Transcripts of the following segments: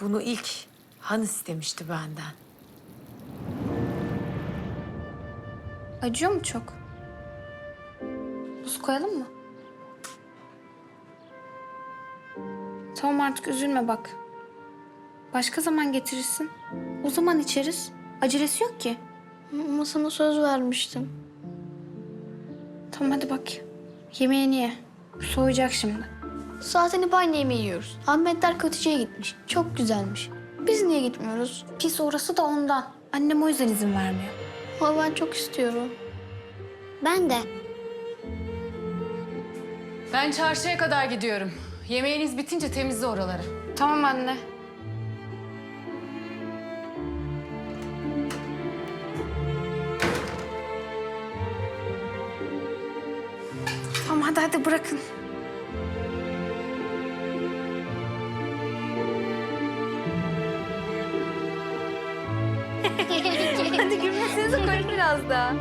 Bunu ilk Han istemişti benden. Acıyor mu çok? Buz koyalım mı? Tamam artık üzülme bak. Başka zaman getirirsin. O zaman içeriz. Acelesi yok ki. Ama sana söz vermiştim. Tamam hadi bak. Yemeğini ye. Soğuyacak şimdi. Zaten hep aynı yemeği yiyoruz. Ahmetler kötücüye gitmiş. Çok güzelmiş. Biz niye gitmiyoruz? Pis orası da ondan. Annem o yüzden izin vermiyor. Ama ben çok istiyorum. Ben de. Ben çarşıya kadar gidiyorum. Yemeğiniz bitince temizle oraları. Tamam anne. Tamam hadi hadi bırakın. Hadi gülmesenize koyun biraz daha.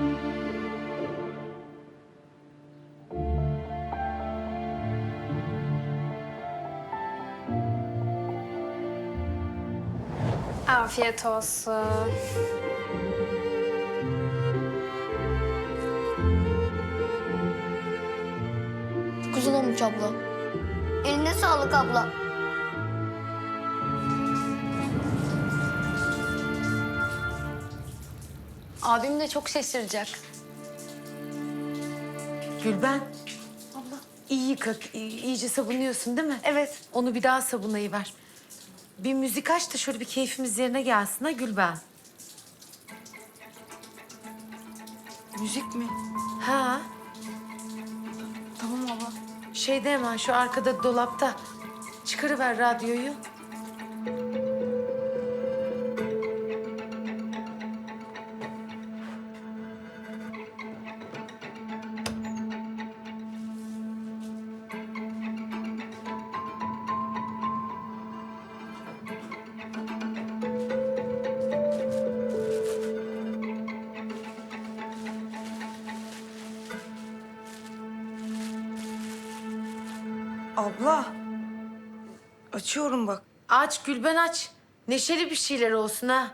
Afiyet olsun. Güzel olmuş abla. Eline sağlık abla. Abim de çok şaşıracak. Gülben. Abla. İyi yıka, iyi- iyice sabunluyorsun değil mi? Evet. Onu bir daha sabunlayıver. Bir müzik aç da şöyle bir keyfimiz yerine gelsin ha Gülben. Müzik mi? Ha. Tamam baba. Şeyde hemen şu arkada dolapta. Çıkarıver radyoyu. Abla. Açıyorum bak. Aç Gülben aç. Neşeli bir şeyler olsun ha.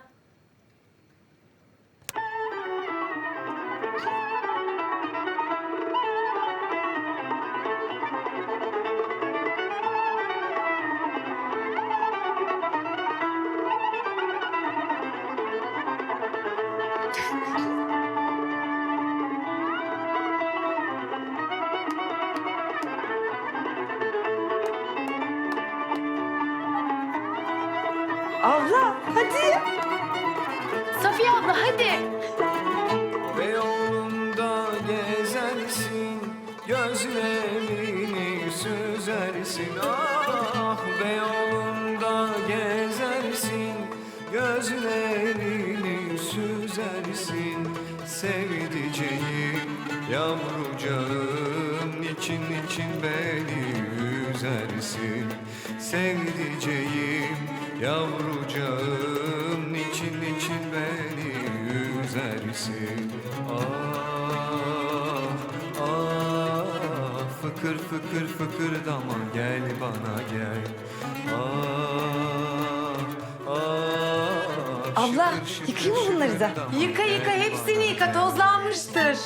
Abla hadi. Safiye abla hadi. Ve yolunda gezersin Gözlerini süzersin Ah ve yolunda gezersin Gözlerini süzersin Sevdiceğim yavrucağım için için beni üzersin Sevdiceğim yavrucağım için için beni üzersin Ah ah fıkır fıkır fıkırdama gel bana gel Ah ah Abla, şıkır şıkır yıkayayım mı bunları da? şıkırdama Yıka yıka hepsini yıka gel. tozlanmıştır.